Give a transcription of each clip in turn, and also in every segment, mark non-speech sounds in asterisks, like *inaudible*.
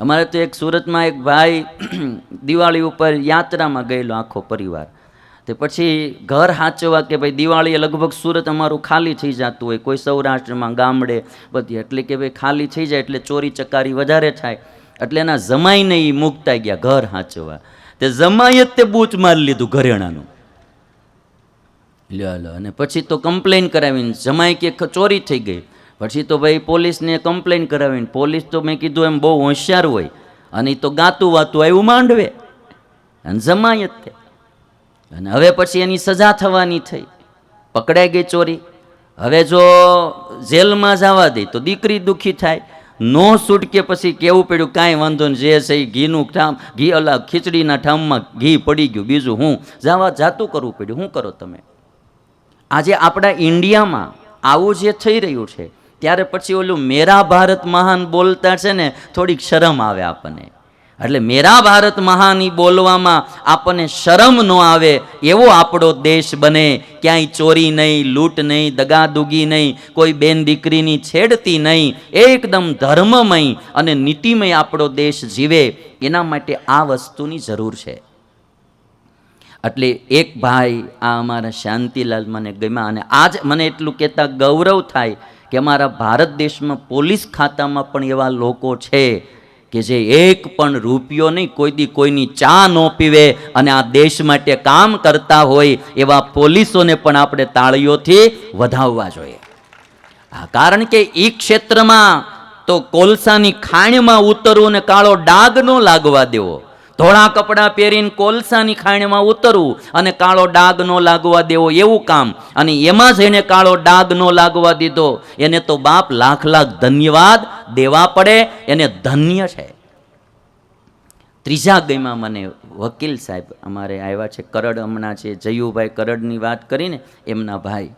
અમારે તો એક સુરતમાં એક ભાઈ *clears throat* દિવાળી ઉપર યાત્રામાં ગયેલો આખો પરિવાર. તે પછી ઘર હાચવા કે ભાઈ દિવાળીએ લગભગ સુરત અમારું ખાલી થઈ જતું હોય, કોઈ સૌરાષ્ટ્રમાં, ગામડે, બધી. એટલે કે ભાઈ ખાલી થઈ જાય એટલે ચોરી ચકારી વધારે થાય. એટલે એના જમાઈને એ મૂકતા ગયા ઘર હાચવા તે જમાઈએ જ તે બૂચ મારી લીધું ઘરેણાનું. લ્યો લો અને પછી તો કમ્પ્લેન કરાવીને જમાઈ કે ચોરી થઈ ગઈ. પછી તો ભાઈ પોલીસને કમ્પ્લેન કરાવીને પોલીસ તો મેં કીધું એમ બહુ હોશિયાર હોય અને તો ગાતું વાતું આવ્યું માંડવે. અને જમાય જ તે અને હવે પછી એની સજા થવાની થઈ. પકડાઈ ગઈ ચોરી. હવે જો જેલમાં જવા દે તો દીકરી દુઃખી થાય. નો છૂટકે પછી કેવું પડ્યું? કાંઈ વાંધો ને જે છે એ ઘીનું ઠામ, ઘી અલા ખીચડીના ઠામમાં ઘી પડી ગયું. બીજું હું? જવા, જાતું કરવું પડ્યું. શું કરો તમે? આજે આપણા ઇન્ડિયામાં આવું જે થઈ રહ્યું છે ત્યારે પછી ઓલું મેરા ભારત મહાન બોલતા છે ને, થોડીક શરમ આવે આપણને. એટલે મેરા ભારત મહાન બોલવામાં આપણને શરમ ન આવે, એવો આપણો દેશ બને, ક્યાંય ચોરી નહીં, લૂંટ નહીં, દગાદુગી નહીં, કોઈ બેન દીકરીની છેડતી નહીં, એકદમ ધર્મમય અને નીતિમય આપણો દેશ જીવે, એના માટે આ વસ્તુની જરૂર છે. એટલે એક ભાઈ આ અમારા શાંતિલાલ મને ગમ્યા અને આજ મને એટલું કહેતા ગૌરવ થાય કે અમારા ભારત દેશમાં પોલીસ ખાતામાં પણ એવા લોકો છે કે જે એક પણ રૂપિયો નહીં, કોઈ દી કોઈની ચા ન પીવે અને આ દેશ માટે કામ કરતા હોય એવા પોલીસોને પણ આપણે તાળીઓથી વધાવવા જોઈએ. હા કારણ કે એ ક્ષેત્રમાં તો કોલસાની ખાણમાં ઉતરવું ને કાળો ડાગ ન લાગવા દેવો. ધોળા કપડાં પહેરીને કોલસાની ખાણીમાં ઉતરવું અને કાળો ડાગ ન લાગવા દેવો એવું કામ. અને એમાં જ એને કાળો ડાગ ન લાગવા દીધો. એને તો બાપ લાખ લાખ ધન્યવાદ દેવા પડે, એને ધન્ય છે. ત્રીજા ગઈમાં મને વકીલ સાહેબ અમારે આવ્યા છે, કરડ હમણાં છે, જયુભાઈ કરડની વાત કરીને એમના ભાઈ.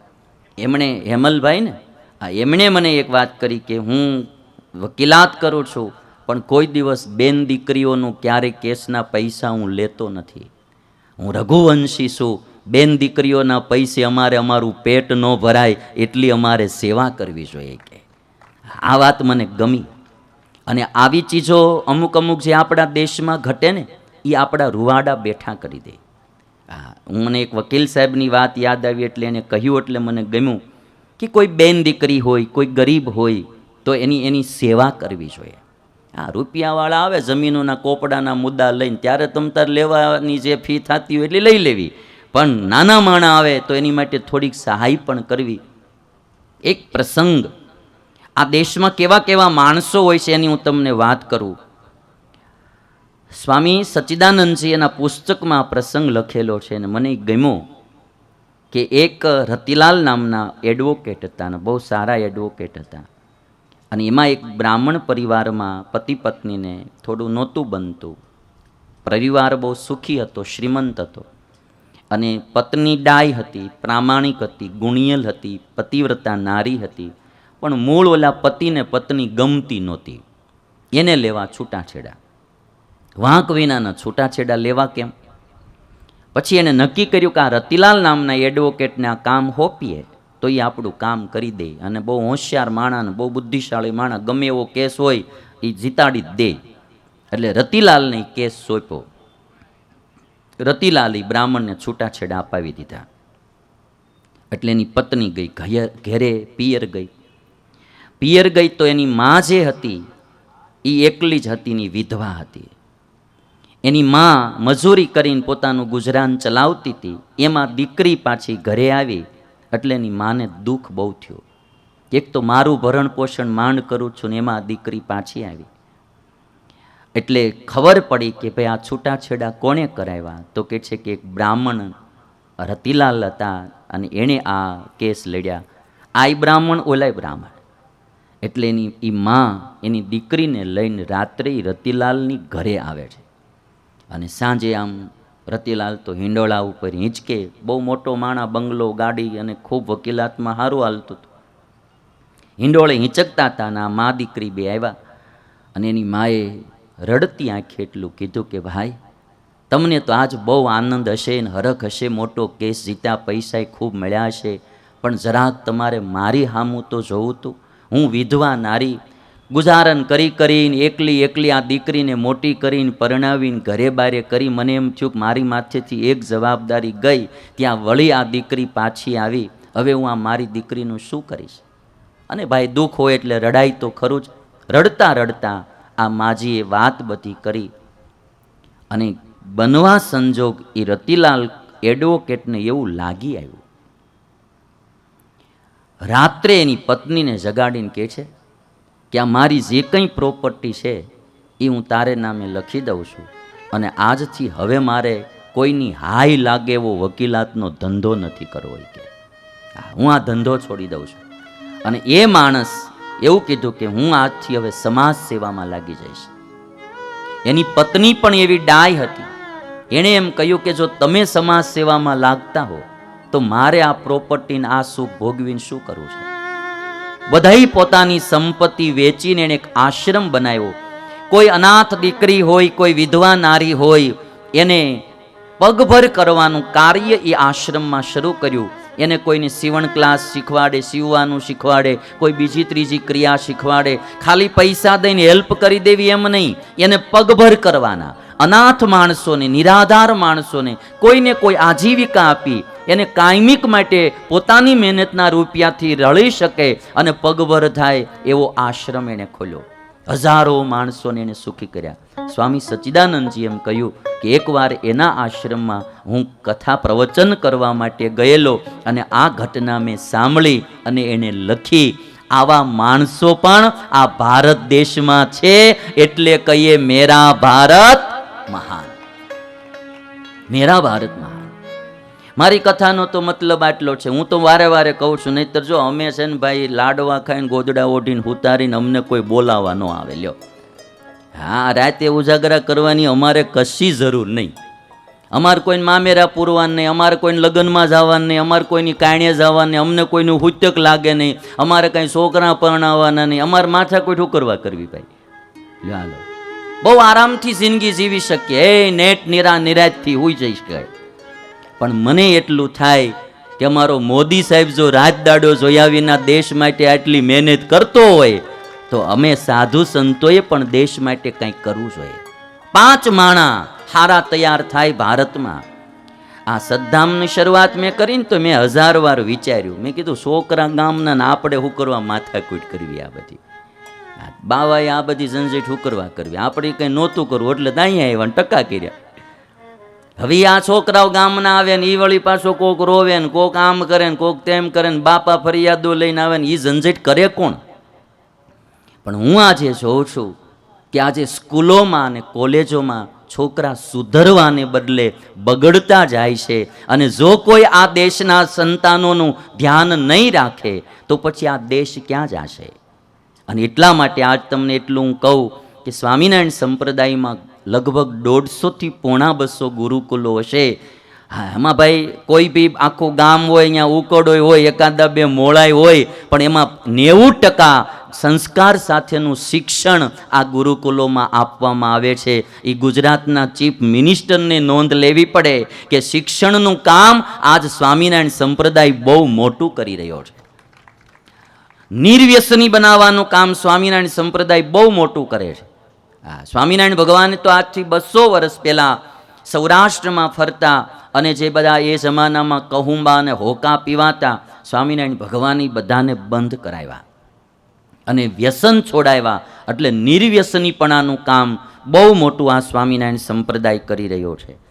એમણે હેમલભાઈ ને હા, એમણે મને એક વાત કરી કે હું વકીલાત કરું છું. પણ કોઈ દિવસ બેન દીકરીઓનું ક્યારેય કેસના પૈસા હું લેતો નથી. હું રઘુવંશી છું. બેન દીકરીઓના પૈસે અમારે અમારું પેટ ન ભરાય એટલી અમારે સેવા કરવી જોઈએ કે. આ વાત મને ગમી. અને આવી ચીજો અમુક અમુક જે આપણા દેશમાં ઘટે ને એ આપણા રૂવાડા બેઠા કરી દે. હા હું મને એક વકીલ સાહેબની વાત યાદ આવી એટલે એને કહ્યું એટલે મને ગમ્યું કે કોઈ બેન દીકરી હોય, કોઈ ગરીબ હોય, તો એની એની સેવા કરવી જોઈએ. હા રૂપિયાવાળા આવે, જમીનોના કોપડાના મુદ્દા લઈને ત્યારે તમ તાર લેવાની જે ફી થતી હોય એટલી લઈ લેવી. પણ નાના માણા આવે તો એની માટે થોડીક સહાય પણ કરવી. એક પ્રસંગ. આ દેશમાં કેવા કેવા માણસો હોય છે એની હું તમને વાત કરું. સ્વામી સચ્ચિદાનંદજી એના પુસ્તકમાં આ પ્રસંગ લખેલો છે અને મને ગમ્યો કે એક રતિલાલ નામના એડવોકેટ હતા અને બહુ સારા એડવોકેટ હતા. અને એમાં એક બ્રાહ્મણ પરિવારમાં પતિ પત્નીને થોડું નહોતું બનતું. પરિવાર બહુ સુખી હતો, શ્રીમંત હતો. અને પત્ની ડાય હતી, પ્રામાણિક હતી, ગુણિયલ હતી, પતિવ્રતા નારી હતી. પણ મૂળ ઓલા પતિને પત્ની ગમતી નહોતી. એને લેવા છૂટાછેડા. વાંક વિનાના છૂટાછેડા લેવા કેમ? પછી એને નક્કી કર્યું કે આ રતિલાલ નામના એડવોકેટને આ કામ હોપીએ. તો એ આપણું કામ કરી દે અને બહુ હોશિયાર માણસ બહુ બુદ્ધિશાળી માણસ ગમે એવો કેસ હોય એ જીતાડી જ દે. એટલે રતિલાલને કેસ સોંપ્યો. રતિલાલ એ બ્રાહ્મણને છૂટાછેડા અપાવી દીધા. એટલે એની પત્ની ગઈ ઘેર પિયર ગઈ. પિયર ગઈ તો એની મા જે હતી એ એકલી જ હતી એની વિધવા હતી. એની મા મજૂરી કરીને પોતાનું ગુજરાન ચલાવતી હતી. એમાં દીકરી પાછી ઘરે આવી. એટલે એની માને દુઃખ બહુ થયું. એક તો મારું ભરણ પોષણ માંડ કરું છું ને એમાં દીકરી પાછી આવી. એટલે ખબર પડી કે ભાઈ આ છૂટાછેડા કોણે કરાવ્યા? તો કે છે કે એક બ્રાહ્મણ રતિલાલ હતા અને એણે આ કેસ લડ્યા. આ બ્રાહ્મણ, ઓલાય બ્રાહ્મણ. એટલે એની એ માં એની દીકરીને લઈને રાત્રે રતિલાલની ઘરે આવે છે. અને સાંજે આમ રતિલાલ તો હિંડોળા ઉપર હિંચકે, બહુ મોટો માણા, બંગલો, ગાડી અને ખૂબ વકીલાતમાં સારું હાલતું હતું. હિંડોળે હિંચકતા હતા અને આ મા દીકરી બે આવ્યા અને એની માએ રડતી આંખે એટલું કીધું કે, ભાઈ, તમને તો આજ બહુ આનંદ હશે ને હરખ હશે, મોટો કેસ જીત્યા પૈસા ખૂબ મળ્યા હશે, પણ જરાક તમારે મારી હામું તો જોવું તું? હું વિધવા નારી ગુજારન કરી કરીને એકલી એકલી આ દીકરીને મોટી કરીને પરણાવીને ઘરે બારે કરી, મને એમ થયું કે મારી માથેથી એક જવાબદારી ગઈ, ત્યાં વળી આ દીકરી પાછી આવી. હવે હું આ મારી દીકરીનું શું કરીશ? અને ભાઈ દુઃખ હોય એટલે રડાય તો ખરું જ. રડતા રડતા આ માજીએ વાત બધી કરી. અને બનવા સંજોગ એ રતિલાલ એડવોકેટને એવું લાગી આવ્યું. રાત્રે એની પત્નીને જગાડીને કહે છે કે આ મારી જે કંઈ પ્રોપર્ટી છે, એ હું તારે નામે લખી દઉં છું. અને આજથી હવે મારે કોઈની હાય લાગે એવો વકીલાતનો ધંધો નથી કરવો કે. હું આ ધંધો છોડી દઉં છું. અને એ માણસ એવું કીધું કે હું આજથી હવે સમાજ સેવામાં લાગી જઈશ. એની પત્ની પણ એવી ડાય હતી. એણે એમ કહ્યું કે જો તમે સમાજ સેવામાં લાગતા હો, તો મારે આ પ્રોપર્ટીને આ સુખ ભોગવીને શું કરવું છે? બધાઈ પોતાની સંપત્તિ વેચીને એણે એક આશ્રમ બનાવ્યો. કોઈ અનાથ દીકરી હોય, કોઈ વિધવા નારી હોય, એને પગભર કરવાનું કાર્ય એ આશ્રમમાં શરૂ કર્યું. એને કોઈને સીવણ ક્લાસ શીખવાડે, સીવવાનું શીખવાડે, કોઈ બીજી ત્રીજી ક્રિયા શીખવાડે, ખાલી પૈસા દઈને હેલ્પ કરી દેવી એમ નહીં. એને પગભર કરવાના. અનાથ માણસોને, નિરાધાર માણસોને કોઈને કોઈ આજીવિકા આપી એને કાયમિક માટે પોતાની મહેનતના રૂપિયાથી રળી શકે અને પગભર થાય એવો આશ્રમ એણે ખોલ્યો. હજારો માણસોને એને સુખી કર્યા. સ્વામી સચ્ચિદાનંદજી એમ કહ્યું કે એકવાર એના આશ્રમમાં હું કથા પ્રવચન કરવા માટે ગયેલો અને આ ઘટના મેં સાંભળી અને એને લખી, આવા માણસો પણ આ ભારત દેશમાં છે એટલે કહીએ, મેરા ભારત મહાન. મેરા ભારત મહાન. મારી કથાનો તો મતલબ આટલો છે. હું તો વારે વારે કહું છું, નહીતર જો અમે છે ને ભાઈ લાડવા ખાઈને ગોદડા ઓઢીને ઉતારીને અમને કોઈ બોલાવા ન આવે, લ્યો. હા, રાતે ઉજાગરા કરવાની અમારે કશી જરૂર નહીં. અમારે કોઈને મામેરા પૂરવાનું નહીં, અમારે કોઈને લગ્નમાં જવાનું નહીં, અમારે કોઈની કાણે જવાનું નહીં, અમને કોઈનું હુત્યક લાગે નહીં, અમારે કાંઈ છોકરા પરણાવવાના નહીં, અમારે માથા કોઈ ઠોકરવા કરવી ભાઈ. લ્યો બહુ આરામથી જિંદગી જીવી શકીએ. એ નેટ નિરા નિરાજથી હોઈ જઈ શકાય પણ મને એટલું થાય કે અમારો મોદી સાહેબ જો રાજદાડો જોયા વિના દેશ માટે આટલી મહેનત કરતો હોય, તો અમે સાધુ સંતોએ પણ દેશ માટે કંઈક કરવું જોઈએ. પાંચ માણા હારા તૈયાર થાય ભારતમાં. આ સદ્ધામની શરૂઆત મેં કરીને તો મેં હજાર વાર વિચાર્યું. મેં કીધું, છોકરા ગામના આપણે શું કરવા માથાકૂટ કરવી આ બધી? બાવાએ આ બધી ઝંઝટ શું કરવા કરવી? આપણે કંઈ નહોતું કરવું, એટલે ત્યાં આવ્યા ટકા કર્યા. હવે આ છોકરાઓ ગામના આવે ને એ વળી પાછો કોક રોવે ને કોક આમ કરે ને કોક તેમ કરે ને બાપા ફરિયાદો લઈને આવે ને એ ઝંઝટ કરે કોણ? પણ હું આજે જોઉં છું કે આજે સ્કૂલોમાં અને કોલેજોમાં છોકરા સુધરવાને બદલે બગડતા જાય છે અને જો કોઈ આ દેશના સંતાનોનું ધ્યાન નહીં રાખે તો પછી આ દેશ ક્યાં જશે? અને એટલા માટે આજ તમને એટલું હું કહું કે સ્વામિનારાયણ સંપ્રદાયમાં લગભગ દોઢસોથી પોણા બસો ગુરુકુલો હશે. હા, એમાં ભાઈ કોઈ બી આખું ગામ હોય, અહીંયા ઉકડોય હોય, એકાદા બે મોળાય હોય, પણ એમાં નેવું ટકા સંસ્કાર સાથેનું શિક્ષણ આ ગુરુકુલોમાં આપવામાં આવે છે. એ ગુજરાતના ચીફ મિનિસ્ટરને નોંધ લેવી પડે કે શિક્ષણનું કામ આજ સ્વામિનારાયણ સંપ્રદાય બહુ મોટું કરી રહ્યો છે. નિર્વ્યસની બનાવવાનું કામ સ્વામિનારાયણ સંપ્રદાય બહુ મોટું કરે છે. હા સ્વામિનારાયણ ભગવાન તો આજથી બસો વર્ષ પહેલાં સૌરાષ્ટ્રમાં ફરતા અને જે બધા એ જમાનામાં કહુંબા અને હોકા પીવાતા સ્વામિનારાયણ ભગવાની બધાને બંધ કરાવ્યા અને વ્યસન છોડાવ્યા એટલે નિર્વ્યસનીપણાનું કામ બહુ મોટું આ સ્વામિનારાયણ સંપ્રદાય કરી રહ્યો છે.